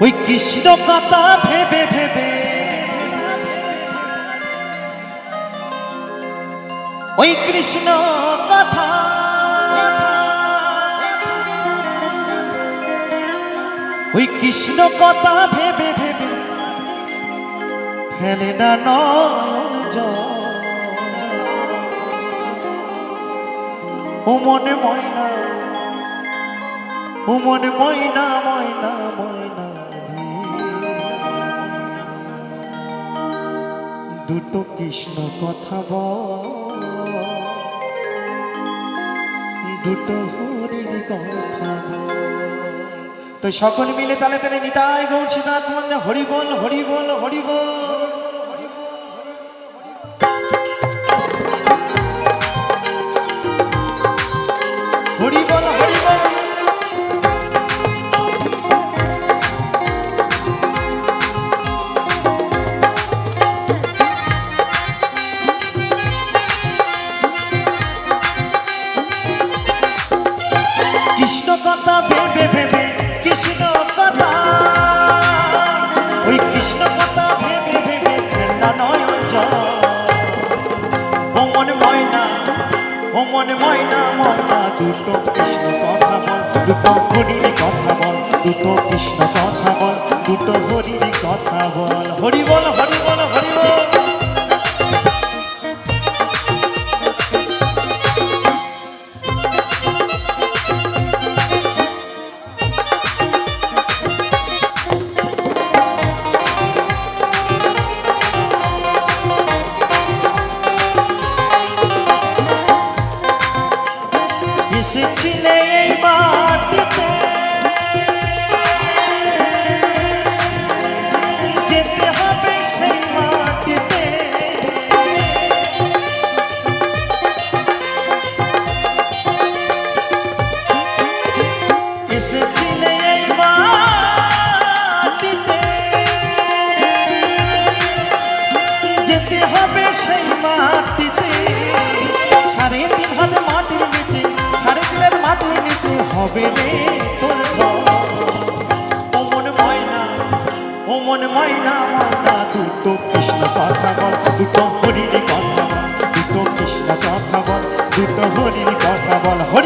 ওই কৃষ্ণ কথা ভেবে ভেবে। ওই কৃষ্ণ কথা। ওই কৃষ্ণ কথা ভেবে ভেবে ফেলে না জল। ও মনে ময়না, ও মনে ময়না ময়না ময়না। দুটো কৃষ্ণ কথা বল। দুটো হরিণ কথা তো সকল মিলে তালে তালে নিতাই গৌর মন্দির হরি বল হরি বল হরি বল। দুটো কৃষ্ণ কথা বল, দুটো হরির কথা বল, দুটো কৃষ্ণ কথা বল, দুটো হরির কথা বল। হরি বল হরি বল এসেছিলে এই মাটিতে। যেতে হবে সেই মাটিতে। সাড়ে তিন হাত মাটির নিচে দুটো কৃষ্ণ কথা বল, দুটো হরির কথা বল, দুটো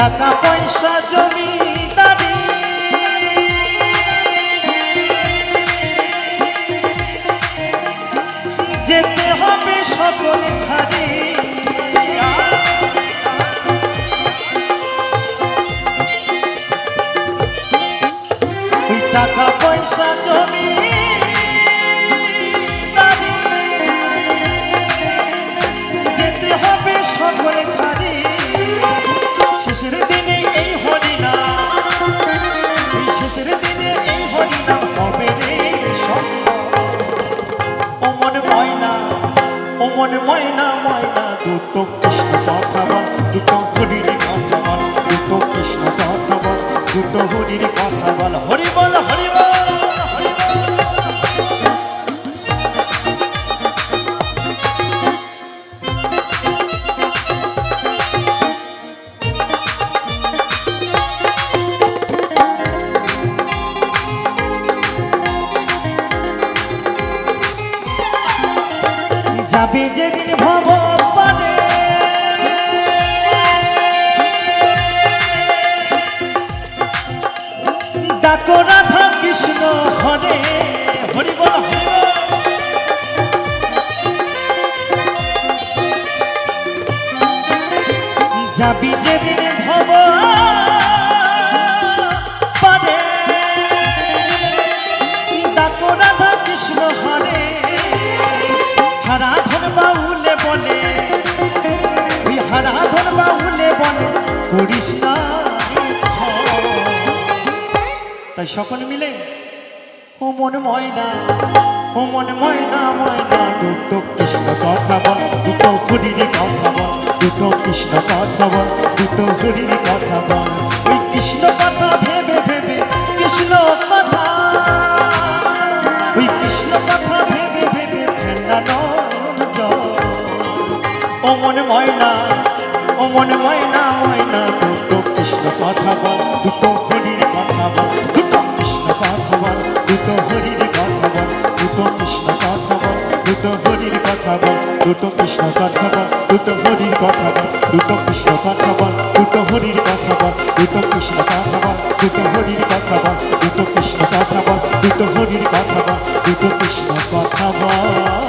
টাকা পয়সা জমিদারি যেতে হবে সকল ছাড়ি। টাকা পয়সা জমি মনে ময়না ময়না, দুটো কৃষ্ণ কথা বল দুটো হরির কথা বল দুটো কৃষ্ণ কথা বল দুটো হরির কথা বল যাবে যেদিন ভব পারে ডাকো রাধা কৃষ্ণ হরে হরি বল যাবি যেদিন ভব করিস তাই সকলে মিলে ও মন ময়না, ও মন ময়না ময়না, দুটো কৃষ্ণ কথা বল, দুটো খুদির কথা বল, দুটো কৃষ্ণ কথা বল, দুটো হরির কথা বল। ওই কৃষ্ণ কথা ভেবে ভেবে কৃষ্ণ কথা। ওই কৃষ্ণ কথা ভেবে ভেবে ও মনে ময়না মনে ময়না ময়না দুটো কৃষ্ণ কথা দুটো হরির কথা দুটো কৃষ্ণ কথা দুটো হরির দুটো কৃষ্ণ কথা দুটো হরির দুটো কৃষ্ণ কথা দুটো হরির কথা দুটো কৃষ্ণ কথা দুটো হরির কথা দুটো কৃষ্ণ কথা দুটো হরির দুটো কৃষ্ণ কথা দুটো হরির কথা দুটো কৃষ্ণ কথা